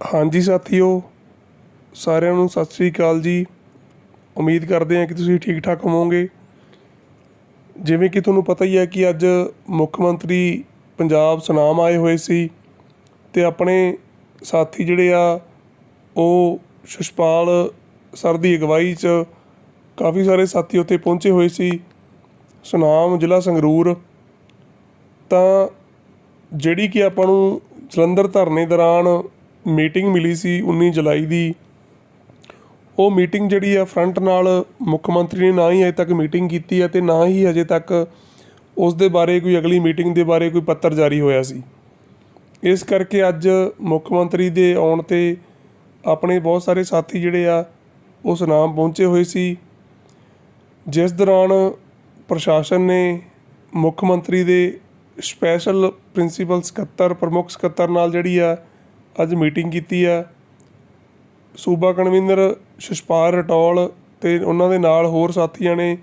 ਹਾਂਜੀ ਸਾਥੀਓ, ਸਾਰਿਆਂ ਨੂੰ ਸਤਿ ਸ੍ਰੀ ਅਕਾਲ ਜੀ। ਉਮੀਦ ਕਰਦੇ ਹਾਂ ਕਿ ਤੁਸੀਂ ਠੀਕ ਠਾਕ ਹੋਵੋਗੇ। ਜਿਵੇਂ ਕਿ ਤੁਹਾਨੂੰ ਪਤਾ ਹੀ ਹੈ ਕਿ ਅੱਜ ਮੁੱਖ ਮੰਤਰੀ ਪੰਜਾਬ ਸੁਨਾਮ ਆਏ ਹੋਏ ਸੀ ਤੇ ਆਪਣੇ ਸਾਥੀ ਜਿਹੜੇ ਆ, ਉਹ ਸ਼ਸ਼ਪਾਲ ਸਰ ਦੀ ਅਗਵਾਈ 'ਚ ਕਾਫੀ ਸਾਰੇ ਸਾਥੀ ਉੱਥੇ ਪਹੁੰਚੇ ਹੋਏ ਸੀ। ਸੁਨਾਮ ਜ਼ਿਲ੍ਹਾ ਸੰਗਰੂਰ। ਤਾਂ ਜਿਹੜੀ ਕਿ ਆਪਾਂ ਨੂੰ ਜਲੰਧਰ ਧਰਨੇ ਦੌਰਾਨ ਮੀਟਿੰਗ ਮਿਲੀ ਸੀ 19 ਜੁਲਾਈ ਦੀ। ਉਹ ਮੀਟਿੰਗ ਜਿਹੜੀ ਆ ਫਰੰਟ ਨਾਲ ਮੁੱਖ ਮੰਤਰੀ ਨੇ ਨਾ ਹੀ ਅਜੇ ਤੱਕ ਮੀਟਿੰਗ ਕੀਤੀ ਹੈ ਤੇ ਨਾ ਹੀ ਅਜੇ ਤੱਕ ਉਸ ਦੇ ਬਾਰੇ ਕੋਈ ਅਗਲੀ ਮੀਟਿੰਗ ਦੇ ਬਾਰੇ ਕੋਈ ਪੱਤਰ ਜਾਰੀ ਹੋਇਆ ਸੀ। ਇਸ ਕਰਕੇ ਅੱਜ ਮੁੱਖ ਮੰਤਰੀ ਦੇ ਆਉਣ ਤੇ ਆਪਣੇ ਬਹੁਤ ਸਾਰੇ ਸਾਥੀ ਜਿਹੜੇ ਆ, ਉਸ ਨਾਮ ਪਹੁੰਚੇ ਹੋਏ ਸੀ। ਜਿਸ ਦੌਰਾਨ ਪ੍ਰਸ਼ਾਸਨ ਨੇ ਮੁੱਖ ਮੰਤਰੀ ਦੇ ਸਪੈਸ਼ਲ ਪ੍ਰਿੰਸੀਪਲ ਸਕੱਤਰ, ਪ੍ਰਮੁੱਖ ਸਕੱਤਰ ਨਾਲ ਜਿਹੜੀ ਆ ਅੱਜ ਮੀਟਿੰਗ ਕੀਤੀ ਆ। ਸੂਬਾ ਕਨਵੀਨਰ ਸ਼ਸ਼ਪਾਲ ਰਟੌਲ ਤੇ ਉਹਨਾਂ ਦੇ ਨਾਲ ਹੋਰ ਸਾਥੀਆਂ ਨੇ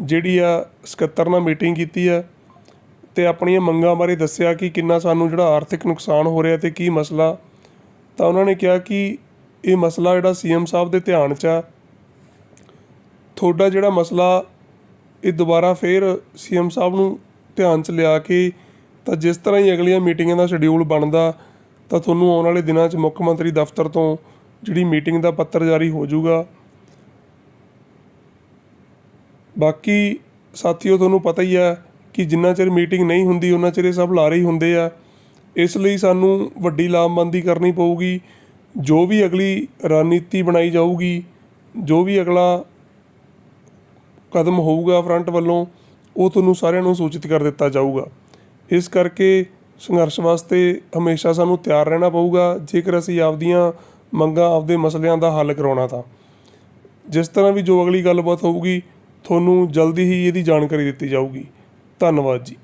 ਜਿਹੜੀ ਆ ਸਕੱਤਰ ਨਾਲ ਮੀਟਿੰਗ ਕੀਤੀ ਆ ਤੇ ਆਪਣੀਆਂ ਮੰਗਾਂ ਬਾਰੇ ਦੱਸਿਆ ਕਿ ਕਿੰਨਾ ਸਾਨੂੰ ਜਿਹੜਾ ਆਰਥਿਕ ਨੁਕਸਾਨ ਹੋ ਰਿਹਾ ਤੇ ਕੀ ਮਸਲਾ। ਤਾਂ ਉਹਨਾਂ ਨੇ ਕਿਹਾ ਕਿ ਇਹ ਮਸਲਾ ਜਿਹੜਾ ਸੀਐਮ ਸਾਹਿਬ ਦੇ ਧਿਆਨ 'ਚ ਆ। ਤੁਹਾਡਾ ਜਿਹੜਾ ਮਸਲਾ, ਇਹ ਦੁਬਾਰਾ ਫੇਰ ਸੀਐਮ ਸਾਹਿਬ ਨੂੰ ਧਿਆਨ 'ਚ ਲਿਆ ਕੇ ਤਾਂ ਜਿਸ ਤਰ੍ਹਾਂ ਹੀ ਅਗਲੀਆਂ ਮੀਟਿੰਗਾਂ ਦਾ ਸ਼ਡਿਊਲ ਬਣਦਾ ਤਾਂ ਤੁਹਾਨੂੰ ਆਉਣ ਵਾਲੇ ਦਿਨਾਂ 'ਚ ਮੁੱਖ ਮੰਤਰੀ ਦਫ਼ਤਰ ਤੋਂ ਜਿਹੜੀ ਮੀਟਿੰਗ ਦਾ ਪੱਤਰ ਜਾਰੀ ਹੋ ਜਾਊਗਾ। ਬਾਕੀ ਸਾਥੀਓ, ਤੁਹਾਨੂੰ ਪਤਾ ਹੀ ਆ ਕਿ ਜਿੰਨਾ ਚਿਰ ਮੀਟਿੰਗ ਨਹੀਂ ਹੁੰਦੀ, ਉਹਨਾਂ ਚਿਰ ਇਹ ਸਭ ਲਾਰੇ ਹੀ ਹੁੰਦੇ ਆ। ਇਸ ਲਈ ਸਾਨੂੰ ਵੱਡੀ ਲਾਮਬੰਦੀ ਕਰਨੀ ਪਊਗੀ। ਜੋ ਵੀ ਅਗਲੀ ਰਣਨੀਤੀ ਬਣਾਈ ਜਾਊਗੀ, ਜੋ ਵੀ ਅਗਲਾ ਕਦਮ ਹੋਊਗਾ ਫਰੰਟ ਵੱਲੋਂ, ਉਹ ਤੁਹਾਨੂੰ ਸਾਰਿਆਂ ਨੂੰ ਸੂਚਿਤ ਕਰ ਦਿੱਤਾ ਜਾਊਗਾ। ਇਸ ਕਰਕੇ ਸੰਘਰਸ਼ ਵਾਸਤੇ ਹਮੇਸ਼ਾ ਸਾਨੂੰ ਤਿਆਰ ਰਹਿਣਾ ਪਊਗਾ, ਜੇਕਰ ਅਸੀਂ ਆਪਦੀਆਂ ਮੰਗਾਂ, ਆਪਦੇ ਮਸਲਿਆਂ ਦਾ ਹੱਲ ਕਰਾਉਣਾ ਤਾਂ। ਜਿਸ ਤਰ੍ਹਾਂ ਵੀ ਜੋ ਅਗਲੀ ਗੱਲਬਾਤ ਹੋਊਗੀ, ਤੁਹਾਨੂੰ ਜਲਦੀ ਹੀ ਇਹਦੀ ਜਾਣਕਾਰੀ ਦਿੱਤੀ ਜਾਊਗੀ। ਧੰਨਵਾਦ ਜੀ।